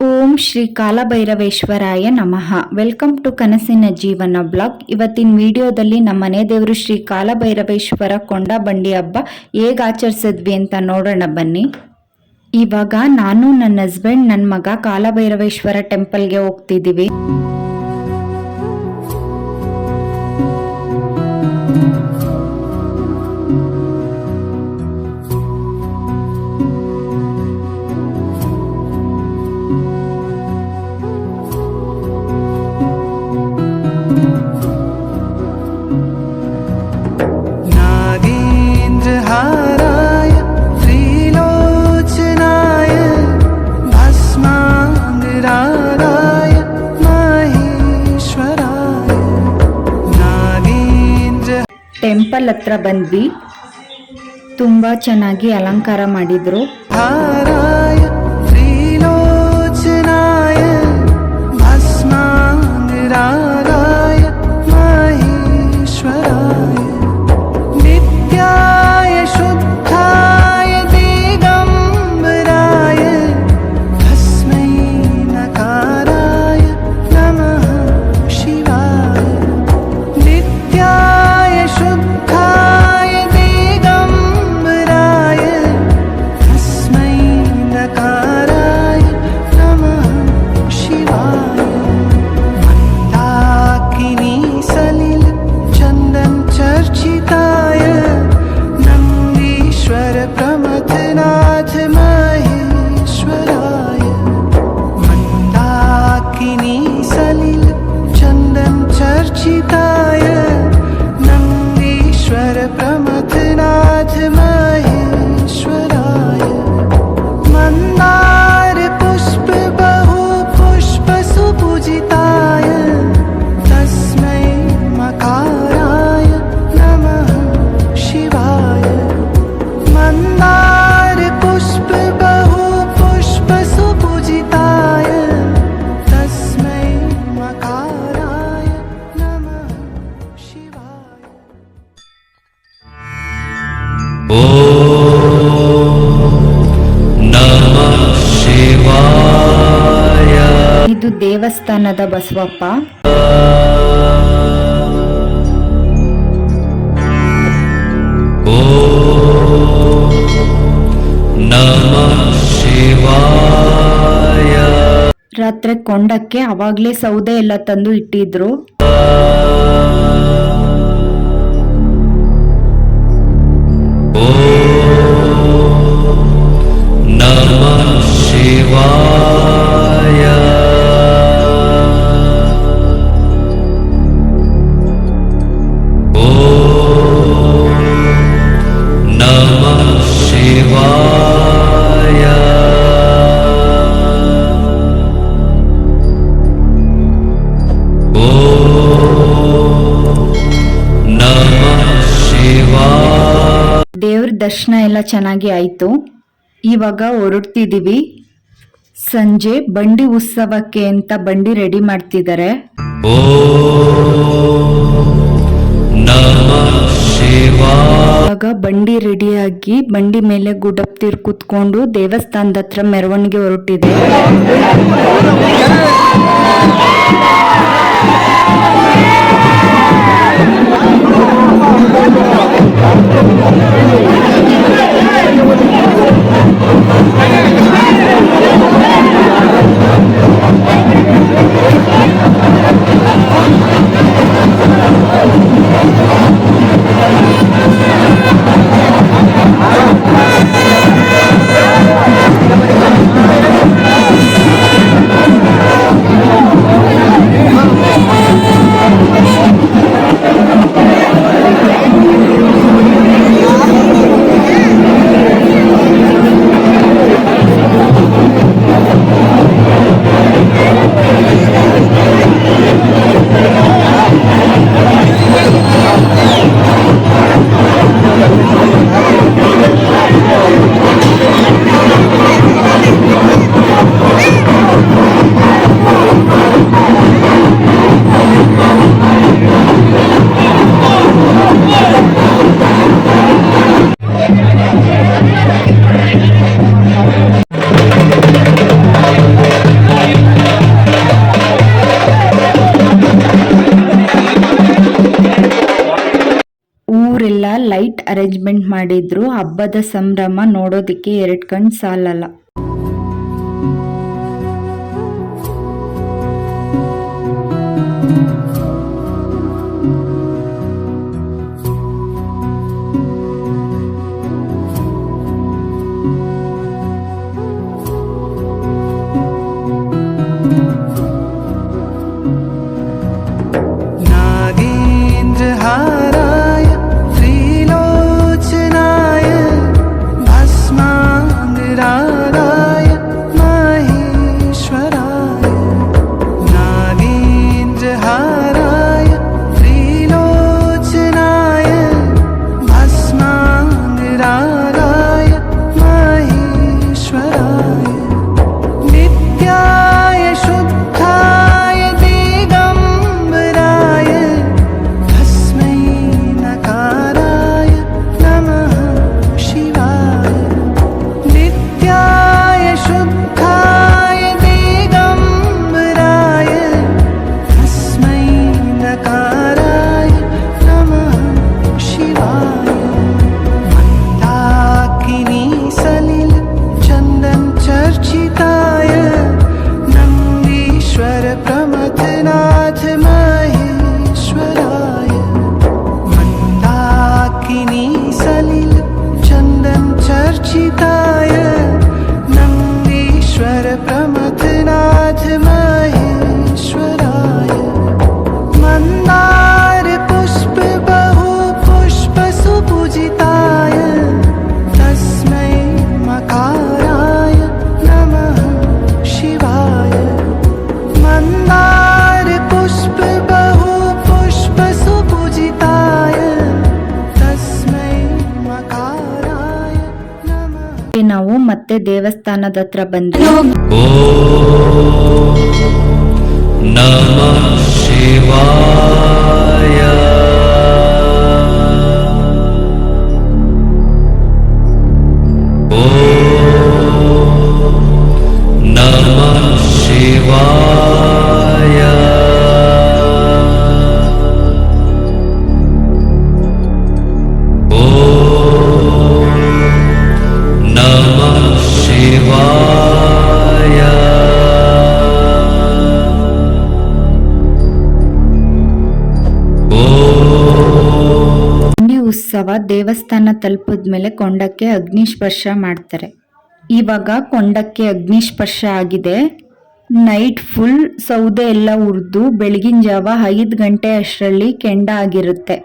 ಓಂ ಶ್ರೀ ಕಾಲಭೈರವೇಶ್ವರಾಯ ನಮಃ. Welcome to ಕನಸಿನ ಜೀವನ ಬ್ಲಾಗ್. ಇವತ್ತಿನ ವಿಡಿಯೋದಲ್ಲಿ ನಮ್ಮ ಮನೆ ದೇವರು ಶ್ರೀ ಕಾಲಭೈರವೇಶ್ವರ ಕೊಂಡ ಬಂಡಿ ಹಬ್ಬ ಹೇಗೆ ಆಚರಿಸಿದ್ವಿ ಅಂತ ನೋಡೋಣ ಬನ್ನಿ. ಇವಾಗ ನಾನು ನನ್ನ ಹಸ್ಬೆಂಡ್ ನನ್ನ ಮಗ ಕಾಲಭೈರವೇಶ್ವರ ಟೆಂಪಲ್ಗೆ ಹೋಗ್ತಿದ್ದೀವಿ. ಟೆಂಪಲ್ ಹತ್ರ ಬಂದ್ವಿ. ತುಂಬಾ ಚೆನ್ನಾಗಿ ಅಲಂಕಾರ ಮಾಡಿದ್ರು. ದೇವಸ್ಥಾನದ ಬಸವಪ್ಪ. ರಾತ್ರಿ ಕೊಂಡಕ್ಕೆ ಅವಾಗ್ಲೇ ಸೌದೆ ಎಲ್ಲ ತಂದು ಇಟ್ಟಿದ್ರು. ಓ ದೇವ್ರ ದರ್ಶನ ಎಲ್ಲ ಚೆನ್ನಾಗಿ ಆಯ್ತು. ಇವಾಗ ಹೊರಡ್ತಿದೀವಿ. ಸಂಜೆ ಬಂಡಿ ಉತ್ಸವಕ್ಕೆ ಅಂತ ಬಂಡಿ ರೆಡಿ ಮಾಡ್ತಿದ್ದಾರೆ. ಇವಾಗ ಬಂಡಿ ರೆಡಿಯಾಗಿ ಬಂಡಿ ಮೇಲೆ ಗುಡಪ್ತಿರ್ ಕುತ್ಕೊಂಡು ದೇವಸ್ಥಾನದ ಹತ್ರ ಮೆರವಣಿಗೆ ಹೊರಟಿದೆ. ಅರೇಂಜ್ಮೆಂಟ್ ಮಾಡಿದ್ರು ಹಬ್ಬದ ಸಂಭ್ರಮ ನೋಡೋದಿಕ್ಕೆ ಎರಡು ಕಣ್ ಸಾಲಲ್ಲ. ದೇವಸ್ಥಾನದ ಹತ್ರ ಬಂದ್ವಿ ॐ ಉತ್ಸವ ದೇವಸ್ಥಾನ ತಲುಪಿದ್ಮೇಲೆ ಕೊಂಡಕ್ಕೆ ಅಗ್ನಿಸ್ಪರ್ಶ ಮಾಡ್ತಾರೆ. ಇವಾಗ ಕೊಂಡಕ್ಕೆ ಅಗ್ನಿಸ್ಪರ್ಶ ಆಗಿದೆ. ನೈಟ್ ಫುಲ್ ಸೌದೆ ಎಲ್ಲ ಉರಿದು ಬೆಳಗಿನ ಜಾವ ಐದು ಗಂಟೆ ಅಷ್ಟರಲ್ಲಿ ಕೆಂಡ ಆಗಿರುತ್ತೆ.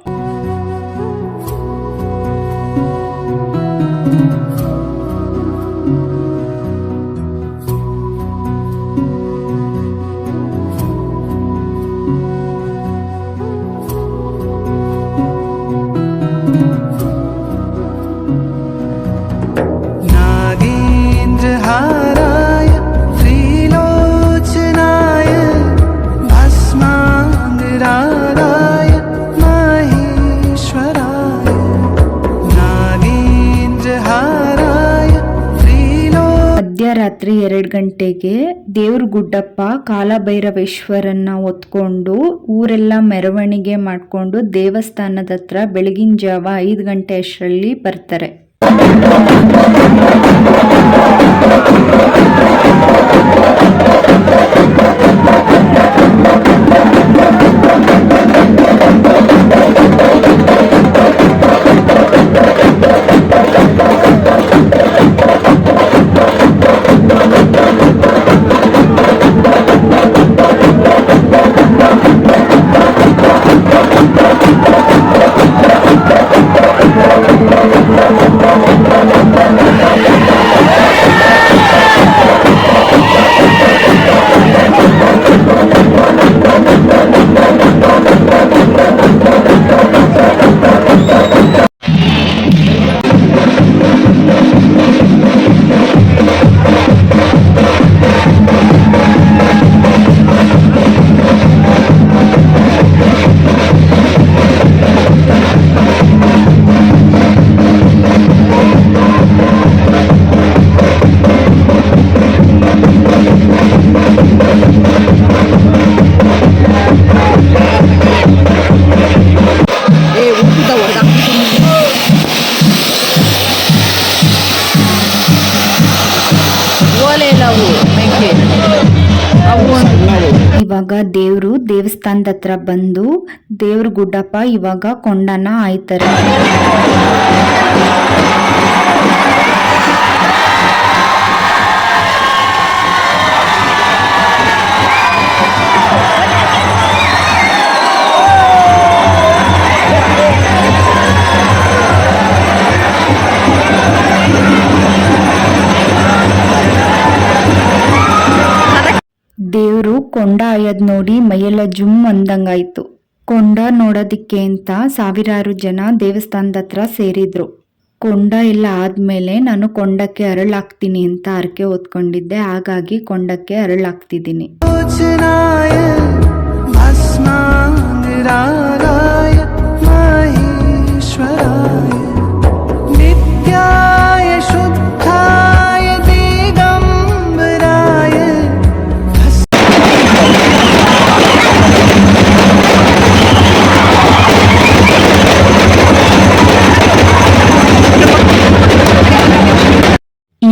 ಮಧ್ಯರಾತ್ರಿ ಎರಡು ಗಂಟೆಗೆ ದೇವ್ರ ಗುಡ್ಡಪ್ಪ ಕಾಲಭೈರವೇಶ್ವರನ್ನ ಹೊತ್ಕೊಂಡು ಊರೆಲ್ಲ ಮೆರವಣಿಗೆ ಮಾಡಿಕೊಂಡು ದೇವಸ್ಥಾನದ ಹತ್ರ ಬೆಳಗಿನ ಜಾವ ಐದು ಗಂಟೆ ಅಷ್ಟರಲ್ಲಿ ಬರ್ತಾರೆ. ದೇವರು ದೇವಸ್ಥಾನದ ಹತ್ರ ಬಂದು ದೇವ್ರ ಗುಡ್ಡಪ್ಪ ಇವಾಗ ಕೊಂಡನ ಆಯ್ತಾರೆ. ದೇವ್ರು ಕೊಂಡ ಆಯೋದ್ ನೋಡಿ ಮೈಯೆಲ್ಲ ಜುಮ್ ಅಂದಂಗಾಯ್ತು. ಕೊಂಡ ನೋಡೋದಿಕ್ಕೆ ಅಂತ ಸಾವಿರಾರು ಜನ ದೇವಸ್ಥಾನದ ಹತ್ರ ಸೇರಿದ್ರು. ಕೊಂಡ ಎಲ್ಲ ಆದ್ಮೇಲೆ ನಾನು ಕೊಂಡಕ್ಕೆ ಅರಳಾಗ್ತೀನಿ ಅಂತ ಹರಕೆ ಓದ್ಕೊಂಡಿದ್ದೆ ಹಾಗಾಗಿ ಕೊಂಡಕ್ಕೆ ಅರಳಾಗ್ತಿದ್ದೀನಿ.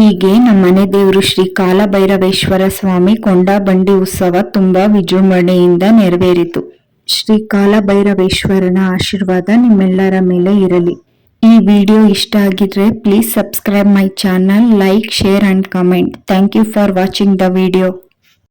ಹೀಗೆ ನಮ್ಮನೆ ದೇವರು ಶ್ರೀ ಕಾಲಭೈರವೇಶ್ವರ ಸ್ವಾಮಿ ಕೊಂಡ ಬಂಡಿ ಉತ್ಸವ ತುಂಬಾ ವಿಜೃಂಭಣೆಯಿಂದ ನೆರವೇರಿತು. ಶ್ರೀ ಕಾಲಭೈರವೇಶ್ವರನ ಆಶೀರ್ವಾದ ನಿಮ್ಮೆಲ್ಲರ ಮೇಲೆ ಇರಲಿ. ಈ ವಿಡಿಯೋ ಇಷ್ಟ ಆಗಿದ್ರೆ please subscribe my channel like share and comment thank you for watching the video